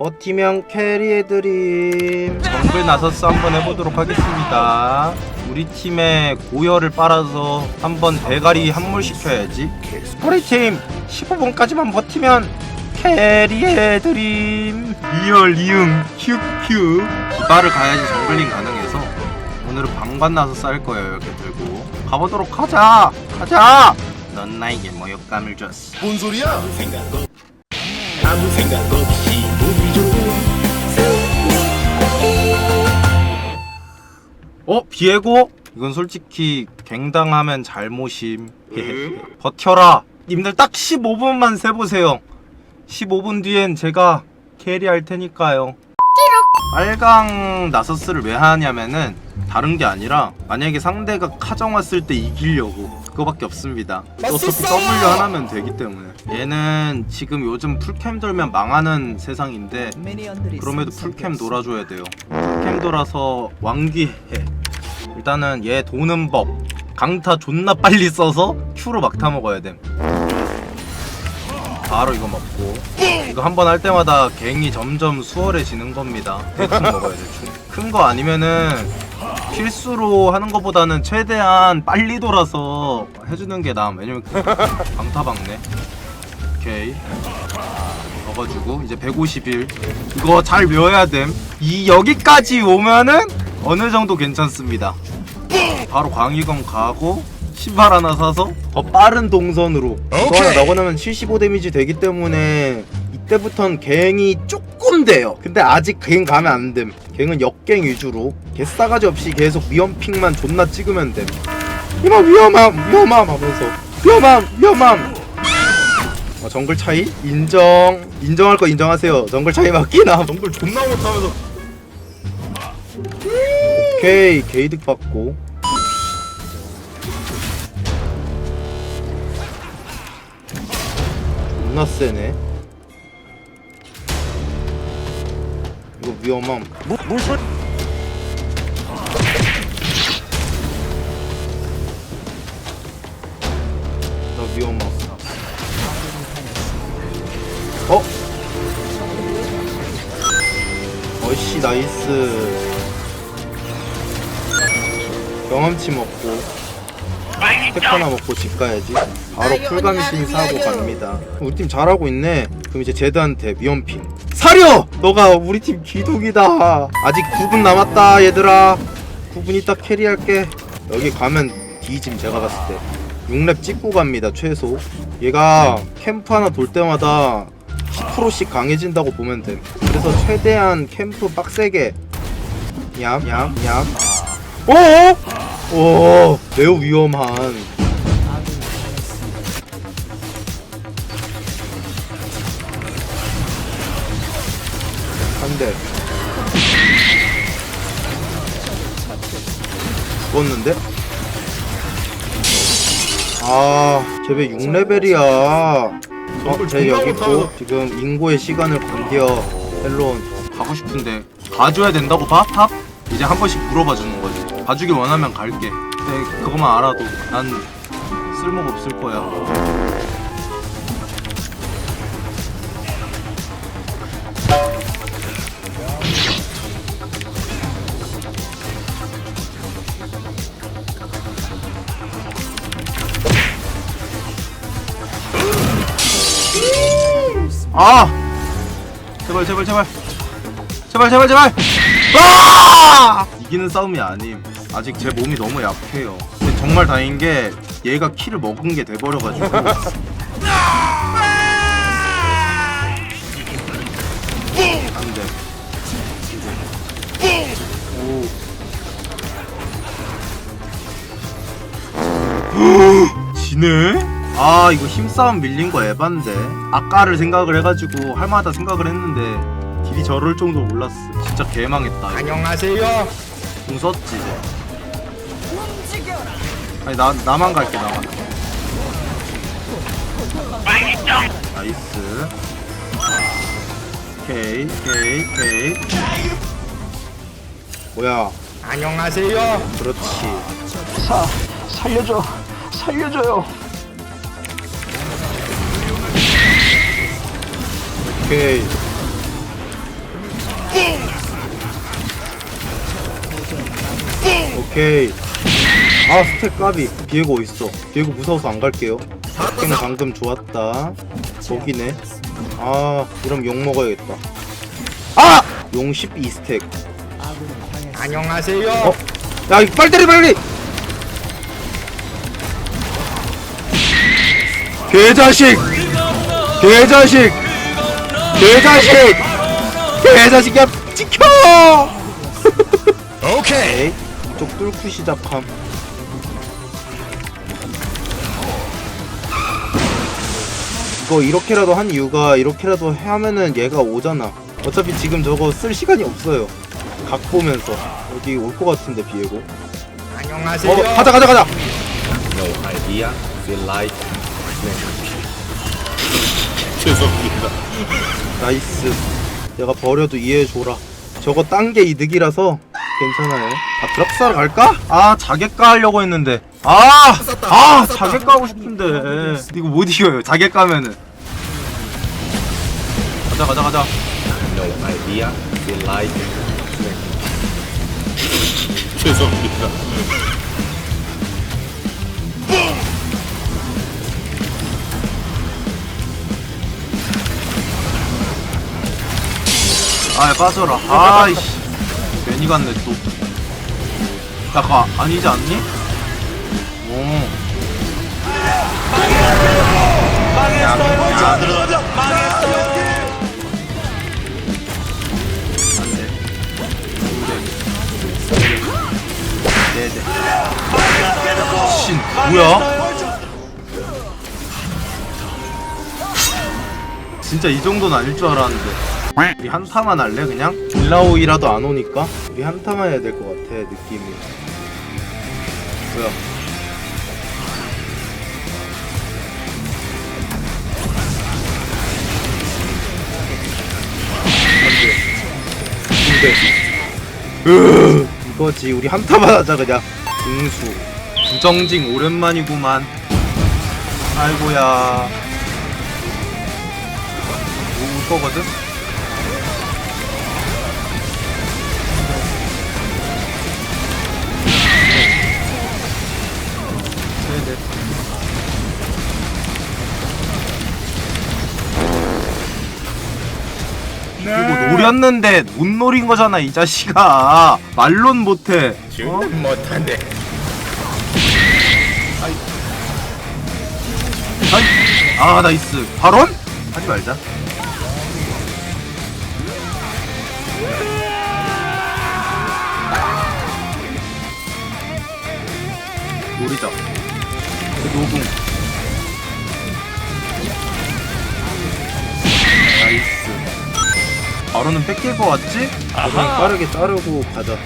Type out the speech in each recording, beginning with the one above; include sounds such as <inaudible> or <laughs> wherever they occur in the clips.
버티면 캐리해드림. 정글 나서스 한번 해보도록 하겠습니다. 우리 팀에 고열을 빨아서 한번 대가리 함몰 시켜야지. 우리 팀 15분까지만 버티면 캐리해드림. 리얼 이응 큐큐. 기바를 가야지 정글링 가능해서 오늘은 방관 나서 쌀 거예요 이렇게 들고. 가보도록 하자. 가자. 넌 나에게 모욕감을 줬어. 뭔 소리야? 아무 생각 없 어? 비에고? 이건 솔직히 갱당하면 잘못임. 버텨라. 님들 딱 15분만 세보세요. 15분 뒤엔 제가 캐리할 테니까요. 빨강 나서스를 왜 하냐면은 다른 게 아니라 만약에 상대가 카정 왔을 때 이기려고. 그거밖에 없습니다. 어차피 W 하나면 되기 때문에. 얘는 지금 요즘 풀캠 돌면 망하는 세상인데 그럼에도 풀캠 돌아줘야 돼요. 풀캠 돌아서 왕귀해. 일단은 얘 도는 법. 강타 존나 빨리 써서 Q로 막타 먹어야 됨. 바로 이거 먹고 이거 한 번 할 때마다 갱이 점점 수월해지는 겁니다. 대충 먹어야 돼. 큰거 아니면은 필수로 하는 것보다는 최대한 빨리 돌아서 해주는 게 나아. 왜냐면 강타 박네. 오케이. 먹어주고 이제 151 이거 잘 외워야 됨이 여기까지 오면은 어느 정도 괜찮습니다 바로 광희검 가고 신발 하나 사서 더 빠른 동선으로 이거 하나 나고 나면 75 데미지 되기 때문에 이때부턴 갱이 조금 돼요. 근데 아직 갱 가면 안됨. 갱은 역갱 위주로 개싸가지 없이 계속 위험픽만 존나 찍으면 됨. 이마 위험함 위험함 하면서. 위험함 위험함. 어, 정글 차이? 인정. 인정할 거 인정하세요. 정글 차이 맞기나 정글 존나 못하면서. 오케이 게이득 받고 존나 세네 이거 위험함 뭘 소? 나 위험함 어? 어이씨 나이스 경험치 먹고 팩 하나 먹고 집 가야지. 바로 풀감신 사고 갑니다. 우리 팀 잘하고 있네. 그럼 이제 제드한테 위험핀. 사려! 너가 우리 팀 기둥이다. 아직 9분 남았다 얘들아. 9분 있다 캐리할게. 여기 가면 뒤짐 제가 봤을 때. 6렙 찍고 갑니다 최소. 얘가 캠프 하나 돌 때마다 10%씩 강해진다고 보면 돼. 그래서 최대한 캠프 빡세게. 얌얌얌 오! 오 매우 위험한 한대 죽었는데? 아, 쟤왜 6레벨이야? 어, 쟤 여기 있고 지금 인고의 시간을 건디어 헬론 가고 싶은데 가줘야 된다고 봐? 탑? 이제 한 번씩 물어봐 주는 거지. 봐주길 원하면 갈게. 근데 그것만 알아도 난 쓸모가 없을 거야. 아! 제발 제발 제발 제발 제발 제발 아! 이기는 싸움이 아님. 아직 제 몸이 너무 약해요. 근데 정말 다행인 게 얘가 키를 먹은 게 돼버려가지고. <laughs> 안돼. 오. 지네? 아 이거 힘싸움 밀린 거 에반데. 아까를 생각을 해가지고 할만하다 생각을 했는데 딜이 저럴 정도 몰랐어. 진짜 개망했다 이거. 안녕하세요. 공 썼지 이제. 아니 나, 나만 갈게 나만. 나이스. 오케이 오케이 오케이. 뭐야? 안녕하세요. 그렇지. 사 살려줘. 살려줘요. 오케이 오케이. 아 스택 까비. 비에고 어딨어? 비에고 무서워서 안 갈게요. 땡 방금 좋았다. 저기네. 아 이러면 욕 먹어야겠다. 아! 용 12스택. 안녕하세요. 어? 야 이거 빨리 때려 빨리! 개자식! 개자식! 개자식! 개자식야 지켜! 오케이. 이 쪽 뚫고 시작함. 이거 이렇게라도 한 이유가 이렇게라도 하면은 얘가 오잖아. 어차피 지금 저거 쓸 시간이 없어요. 각 보면서. 여기 올 것 같은데 비에고. 안녕하세요. 어 가자 가자 가자! No idea, feel like <laughs> 죄송합니다. 나이스. 내가 버려도 이해해줘라. 저거 딴 게 이득이라서 괜찮아요. 아 드랍사를 갈까? 아 자객가 하려고 했는데. 아! 아 자객가 하고 싶은데. 이거 못 이겨요 자객 가면은. 가자 가자 가자. No idea, feel like <laughs> 죄송합니다. 아 빠져라. 아이씨 괜히 갔네 또 약간 아니지 않니? 오 네네 신 뭐야? 진짜 이 정도는 아닐 줄 알았는데 우리 한타만 할래 그냥? 일라오이라도 안 오니까? 우리 한타만 해야 될 것 같아 느낌이. 뭐야? 안돼 이거지 우리 한타만 하자 그냥. 응수. 부정징 오랜만이구만. 아이고야. 울 거거든? 네네. 그리고 노렸는데 못 노린 거잖아 이 자식아 말론 못해 어? 지금 못한데. 아이, 아 나이스 발언? 하지 말자 노리자 그 노궁 나이스. 바로는 뺏길 것 같지? 그냥 빠르게 자르고 가자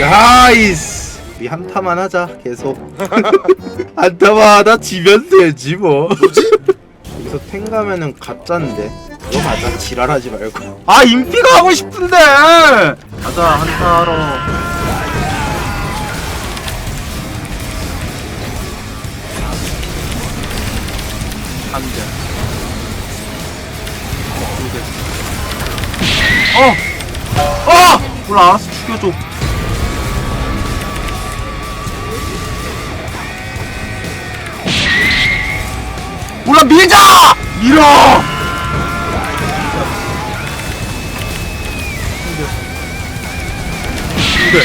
야, 야이스. 우리 한타만 하자 계속. <laughs> 한타만 하다 지면 되지 뭐. 여기서 탱 가면은 가짜인데. 이거 맞아 지랄하지 말고. 아 인피가 하고 싶은데. 가자 한타하러. 한 대. 두 대. 어! 어! 몰라 죽여줘 몰라 밀자! 밀어! 근데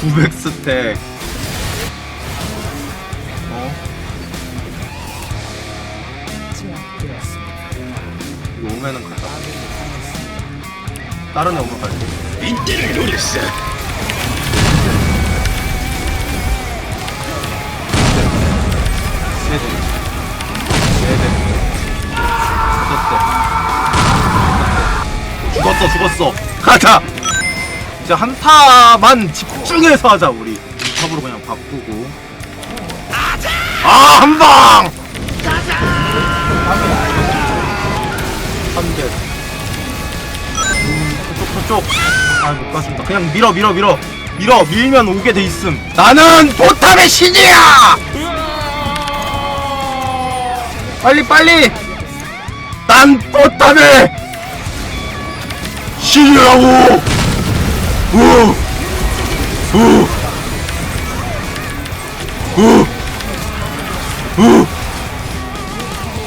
900 스택 어? 이거 오면은 다른 애 오면 갈게 이때를 노렸어. 세대 세대. 죽었대. 죽었어 죽었어. 가자! 이제 한타만 집중해서 하자 우리. 탑으로 그냥 바꾸고. 아 한방! 한대. 음, 저쪽 저쪽. 아못 갔습니다. 그냥 밀어 밀어 밀어. 밀어 밀면 오게 돼 있음. 나는 포탑의 신이야! 빨리 빨리! 난 포탑의 신이라고! 우 우, 우, 우,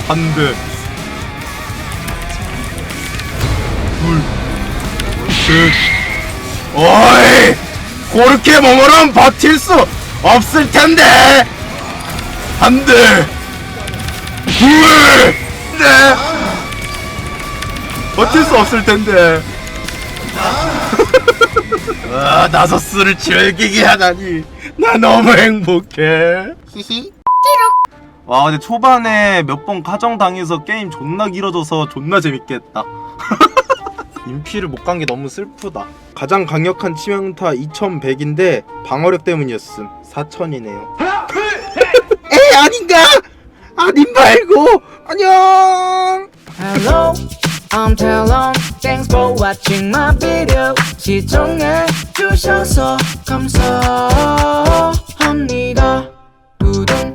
한 대, 둘, 셋, 어이! 그렇게 몸으로는 버틸 수 없을 텐데! 한 대, 둘, 넷! 버틸 수 없을 텐데. <laughs> 아, 나서스를 즐기게 하다니. 나 너무 행복해. 히히. <laughs> 와, 근데 초반에 몇 번 가정당해서 게임 존나 길어져서 존나 재밌겠다. <laughs> 인피를 못 간 게 너무 슬프다. 가장 강력한 치명타 2100인데 방어력 때문이었음. 4000이네요. <laughs> 에 아닌가? 아닌 말고 안녕. Hello, I'm Talon. Thanks for watching my video. 시청해 주셔서 감사합니다. 구독